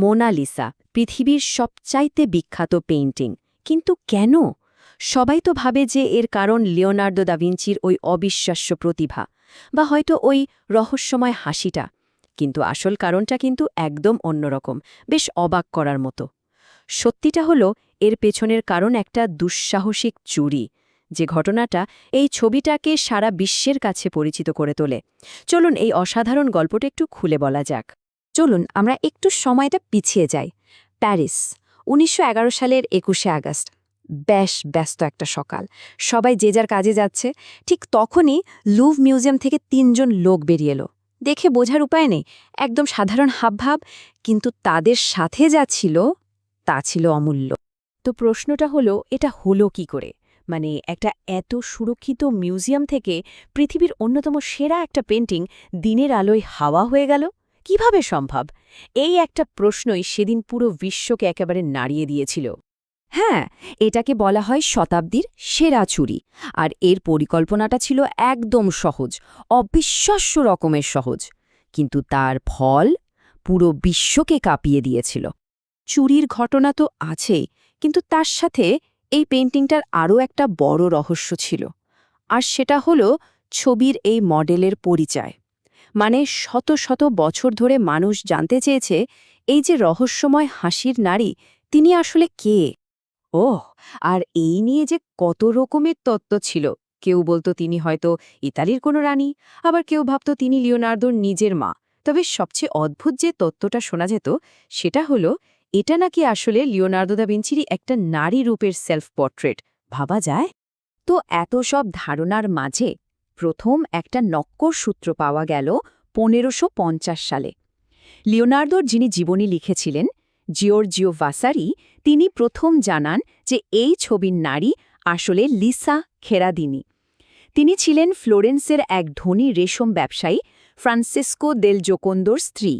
Mona Lisa, পৃথিবীর সবচাইতে বিখ্যাত পেইন্টিং। কিন্তু কেন? সবাই তো ভাবে যে এর কারণ লিওনার্দো দাভিঞ্চির ওই অবিশ্বাস্য প্রতিভা, বা হয়তো ওই রহস্যময় হাসিটা। কিন্তু আসল কারণটা কিন্তু একদম অন্যরকম, বেশ অবাক করার মতো। সত্যিটা হলো, এর পেছনের কারণ একটা দুঃসাহসিক চুরি, যে ঘটনাটা এই ছবিটাকে সারা বিশ্বের কাছে পরিচিত করে তোলে। চলুন এই অসাধারণ গল্পটা একটু খুলে বলা যাক। চলুন আমরা একটু সময়টা পিছিয়ে যাই। প্যারিস, উনিশশো এগারো সালের একুশে আগস্ট। বেশ ব্যস্ত একটা সকাল। সবাই যে যার কাজে যাচ্ছে। ঠিক তখনই লুভ মিউজিয়াম থেকে তিনজন লোক বেরিয়ে এলো। দেখে বোঝার উপায় নেই। একদম সাধারণ হাবভাব, কিন্তু তাদের সাথে যা ছিল, তা ছিল অমূল্য। তো প্রশ্নটা হলো, এটা হলো কি করে? মানে একটা এত সুরক্ষিত মিউজিয়াম থেকে পৃথিবীর অন্যতম সেরা একটা পেন্টিং দিনের আলোয় হাওয়া হয়ে গেল? কীভাবে সম্ভব? এই একটা প্রশ্নই সেদিন পুরো বিশ্বকে একেবারে নাড়িয়ে দিয়েছিল। হ্যাঁ এটাকে বলা হয় শতাব্দীর সেরা চুরি আর এর পরিকল্পনাটা ছিল একদম সহজ, অবিশ্বাস্য রকমের সহজ। কিন্তু তার ফল পুরো বিশ্বকে কাঁপিয়ে দিয়েছিল। চুরির ঘটনা তো আছেই কিন্তু তার সাথে এই পেন্টিংটার আরও একটা বড় রহস্য ছিল, আর সেটা হলো ছবির এই মডেলের পরিচয়। মানে শত শত বছর ধরে মানুষ জানতে চেয়েছে, এই যে রহস্যময় হাসির নারী, তিনি আসলে কে? ওহ, আর এই নিয়ে যে কত রকমের তত্ত্ব ছিল। কেউ বলতো তিনি হয়তো ইতালির কোনো রানী, আবার কেউ ভাবত তিনি লিওনার্দোর নিজের মা। তবে সবচেয়ে অদ্ভুত যে তত্ত্বটা শোনা যেত, সেটা হলো, এটা নাকি আসলে লিওনার্দো দা ভিঞ্চিরই একটা নারী রূপের সেলফ পোর্ট্রেট ভাবা যায়? তো এত সব ধারণার মাঝে প্রথম একটা নক্কর সূত্র পাওয়া গেল পনেরোশো সালে। লিওনার্দোর যিনি জীবনী লিখেছিলেন, জিওর্জিও ভাসারি, তিনি প্রথম জানান যে এই ছবির নারী আসলে লিসা খেরাদিনি। তিনি ছিলেন ফ্লোরেন্সের এক ধনী রেশম ব্যবসায়ী ফ্রান্সিসকো দেল জোকোন্দোর স্ত্রী।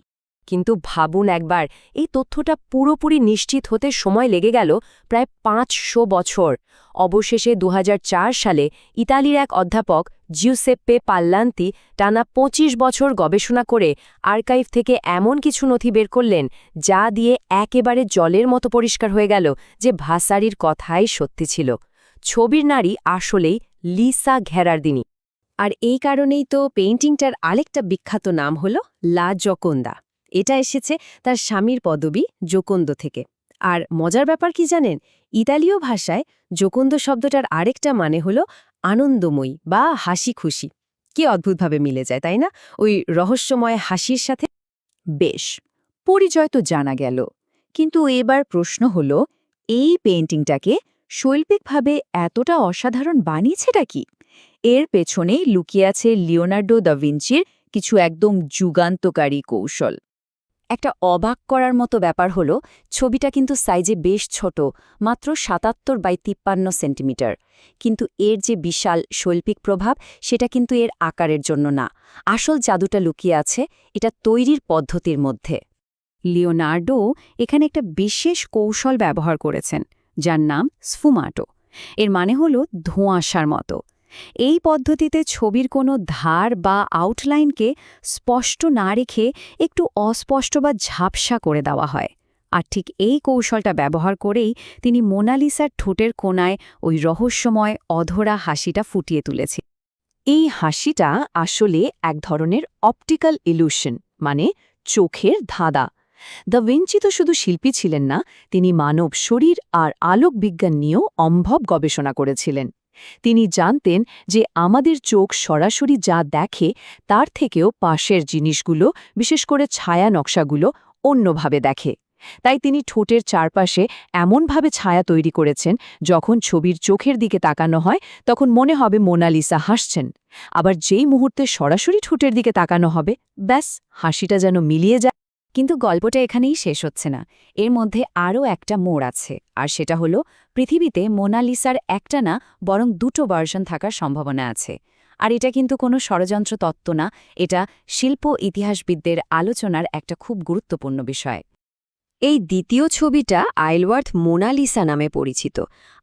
কিন্তু ভাবুন একবার, এই তথ্যটা পুরোপুরি নিশ্চিত হতে সময় লেগে গেল প্রায় পাঁচশো বছর। অবশেষে দু হাজার চার সালে ইতালির এক অধ্যাপক জিউসেপ্পে পাল্লান্তি টানা ২৫ বছর গবেষণা করে আর্কাইভ থেকে এমন কিছু নথি বের করলেন যা দিয়ে একেবারে জলের মতো পরিষ্কার হয়ে গেল যে ভাসারির কথাই সত্যি ছিল। ছবির নারী আসলেই লিসা ঘেরারদিনী। আর এই কারণেই তো পেইন্টিংটার আরেকটা বিখ্যাত নাম হল লা জকোন্দা। এটা এসেছে তার স্বামীর পদবি জোকন্দ থেকে। আর মজার ব্যাপার কি জানেন? ইতালীয় ভাষায় জোকন্দ শব্দটার আরেকটা মানে হল আনন্দময়ী বা হাসি খুশি কি অদ্ভুতভাবে মিলে যায়, তাই না? ওই রহস্যময় হাসির সাথে বেশ, পরিচয় তো জানা গেল। কিন্তু এবার প্রশ্ন হল, এই পেইন্টিংটাকে শৈল্পিকভাবে এতটা অসাধারণ বানিয়েছেটা কি? এর পেছনেই লুকিয়ে আছে লিওনার্ডো দ্য ভিঞ্চির কিছু একদম যুগান্তকারী কৌশল। একটা অবাক করার মতো ব্যাপার হল, ছবিটা কিন্তু সাইজে বেশ ছোট, মাত্র সাতাত্তর বাই তিপ্পান্ন সেন্টিমিটার। কিন্তু এর যে বিশাল শৈল্পিক প্রভাব, সেটা কিন্তু এর আকারের জন্য না। আসল জাদুটা লুকিয়ে আছে এটা তৈরির পদ্ধতির মধ্যে। লিওনার্ডো এখানে একটা বিশেষ কৌশল ব্যবহার করেছেন, যার নাম স্ফুমাটো। এর মানে হল ধোঁয়াশার মতো। এই পদ্ধতিতে ছবির কোনো ধার বা আউটলাইনকে স্পষ্ট না রেখে একটু অস্পষ্ট বা ঝাপসা করে দেওয়া হয়। আর ঠিক এই কৌশলটা ব্যবহার করেই তিনি মোনালিসার ঠোঁটের কোনায় ওই রহস্যময়, অধরা হাসিটা ফুটিয়ে তুলেছে। এই হাসিটা আসলে এক ধরনের অপটিক্যাল ইলুশন মানে চোখের ধাঁধা। দ্য ভিঞ্চি তো শুধু শিল্পী ছিলেন না, তিনি মানব শরীর আর আলোক বিজ্ঞান নিয়েও অম্ভব গবেষণা করেছিলেন। তিনি জানতেন যে আমাদের চোখ সরাসরি যা দেখে, তার থেকেও পাশের জিনিসগুলো, বিশেষ করে ছায়া নকশাগুলো, অন্যভাবে দেখে। তাই তিনি ঠোঁটের চারপাশে এমনভাবে ছায়া তৈরি করেছেন, যখন ছবির চোখের দিকে তাকানো হয়, তখন মনে হবে মোনালিসা হাসছেন। আবার যেই মুহূর্তে সরাসরি ঠোঁটের দিকে তাকানো হবে, ব্যাস, হাসিটা যেন মিলিয়ে যায়। কিন্তু গল্পটা এখানেই শেষ হচ্ছে না। এর মধ্যে আরও একটা মোড় আছে, আর সেটা হলো, পৃথিবীতে মোনালিসার একটা না, বরং দুটো ভার্সন থাকার সম্ভাবনা আছে। আর এটা কিন্তু কোনো ষড়যন্ত্র তত্ত্ব না, এটা শিল্প ইতিহাসবিদদের আলোচনার একটা খুব গুরুত্বপূর্ণ বিষয়। এই দ্বিতীয় ছবিটা আইলওয়ার্থ মোনালিসা নামে পরিচিত,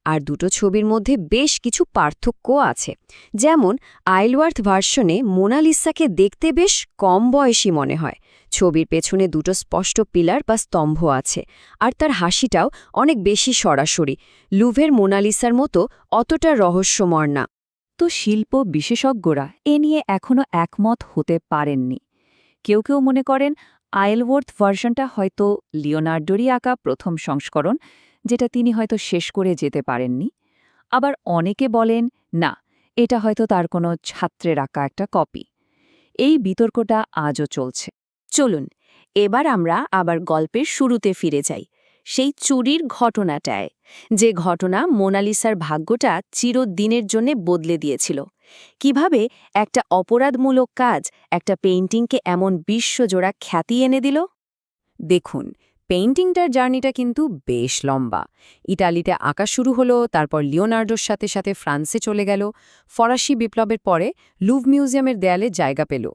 আর দুটো ছবির মধ্যে বেশ কিছু পার্থক্য আছে। যেমন, আইলওয়ার্থ ভার্সনে মোনালিসাকে দেখতে বেশ কম বয়সী মনে হয়। ছবির পেছনে দুটো স্পষ্ট পিলার বা স্তম্ভ আছে, আর তার হাসিটাও অনেক বেশি সরাসরি। লুভের মোনালিসার মতো অতটা রহস্যমর না। তো শিল্প বিশেষজ্ঞরা এ নিয়ে এখনও একমত হতে পারেননি। কেউ কেউ মনে করেন আইলওয়ার্থ ভার্সনটা হয়তো লিওনার্ডোরই আঁকা প্রথম সংস্করণ, যেটা তিনি হয়তো শেষ করে যেতে পারেননি। আবার অনেকে বলেন, না, এটা হয়তো তার কোনো ছাত্রের আঁকা একটা কপি। এই বিতর্কটা আজও চলছে। চলুন, এবার আমরা আবার গল্পের শুরুতে ফিরে যাই। সেই চুরির ঘটনাটায়, যে ঘটনা মোনালিসার ভাগ্যটা চিরদিনের জন্যে বদলে দিয়েছিল। কীভাবে একটা অপরাধমূলক কাজ, একটা পেইন্টিংকে এমন বিশ্বজোড়া খ্যাতি এনে দিল? দেখুন পেইন্টিংটার জার্নিটা কিন্তু বেশ লম্বা। ইটালিতে আঁকা শুরু হলো, তারপর লিওনার্ডোর সাথে সাথে ফ্রান্সে চলে গেল। ফরাসি বিপ্লবের পরে লুভ মিউজিয়ামের দেয়ালে জায়গা পেল।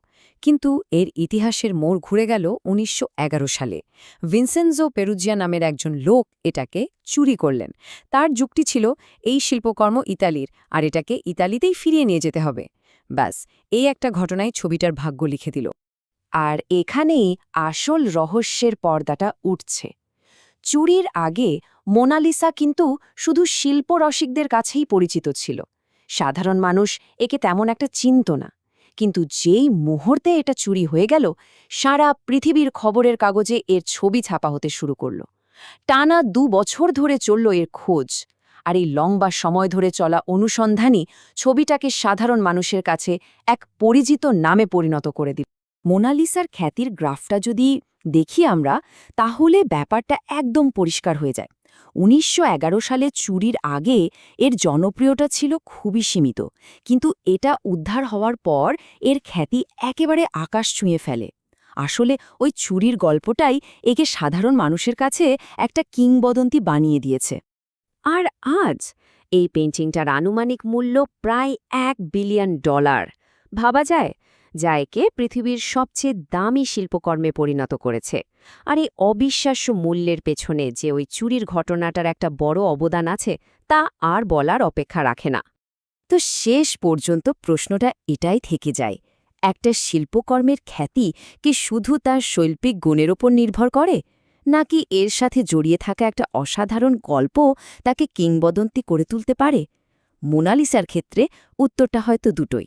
কিন্তু এর ইতিহাসের মোড় ঘুরে গেল উনিশশো এগারো সালে। ভিনসেনজো পেরুজিয়া নামের একজন লোক এটাকে চুরি করলেন। তার যুক্তি ছিল, এই শিল্পকর্ম ইতালির, আর এটাকে ইতালিতেই ফিরিয়ে নিয়ে যেতে হবে। ব্যাস, এই একটা ঘটনায় ছবিটার ভাগ্য লিখে দিল। আর এখানেই আসল রহস্যের পর্দাটা উঠছে। চুরির আগে মোনালিসা কিন্তু শুধু শিল্পরসিকদের কাছেই পরিচিত ছিল। সাধারণ মানুষ একে তেমন একটা চিনত না। কিন্তু যেই মুহূর্তে এটা চুরি হয়ে গেল, সারা পৃথিবীর খবরের কাগজে এর ছবি ছাপা হতে শুরু করল। টানা দু বছর ধরে চলল এর খোঁজ, আর এই লম্বা সময় ধরে চলা অনুসন্ধানই ছবিটাকে সাধারণ মানুষের কাছে এক পরিচিত নামে পরিণত করে দিল। মোনালিসার খ্যাতির গ্রাফটা যদি দেখি আমরা, তাহলে ব্যাপারটা একদম পরিষ্কার হয়ে যায়। উনিশশো এগারো সালে চুরির আগে এর জনপ্রিয়তা ছিল খুবই সীমিত, কিন্তু এটা উদ্ধার হওয়ার পর এর খ্যাতি একেবারে আকাশ ছুঁয়ে ফেলে। আসলে ওই চুরির গল্পটাই একে সাধারণ মানুষের কাছে একটা কিংবদন্তি বানিয়ে দিয়েছে। আর আজ এই পেন্টিংটার আনুমানিক মূল্য প্রায় এক বিলিয়ন ডলার। ভাবা যায় যা একে পৃথিবীর সবচেয়ে দামি শিল্পকর্মে পরিণত করেছে। আর এই অবিশ্বাস্য মূল্যের পেছনে যে ওই চুরির ঘটনাটার একটা বড় অবদান আছে, তা আর বলার অপেক্ষা রাখে না। তো শেষ পর্যন্ত প্রশ্নটা এটাই থেকে যায়, একটা শিল্পকর্মের খ্যাতি কি শুধু তার শৈল্পিক গুণের ওপর নির্ভর করে? নাকি এর সাথে জড়িয়ে থাকা একটা অসাধারণ গল্প তাকে কিংবদন্তি করে তুলতে পারে? মোনালিসার ক্ষেত্রে উত্তরটা হয়তো দুটোই।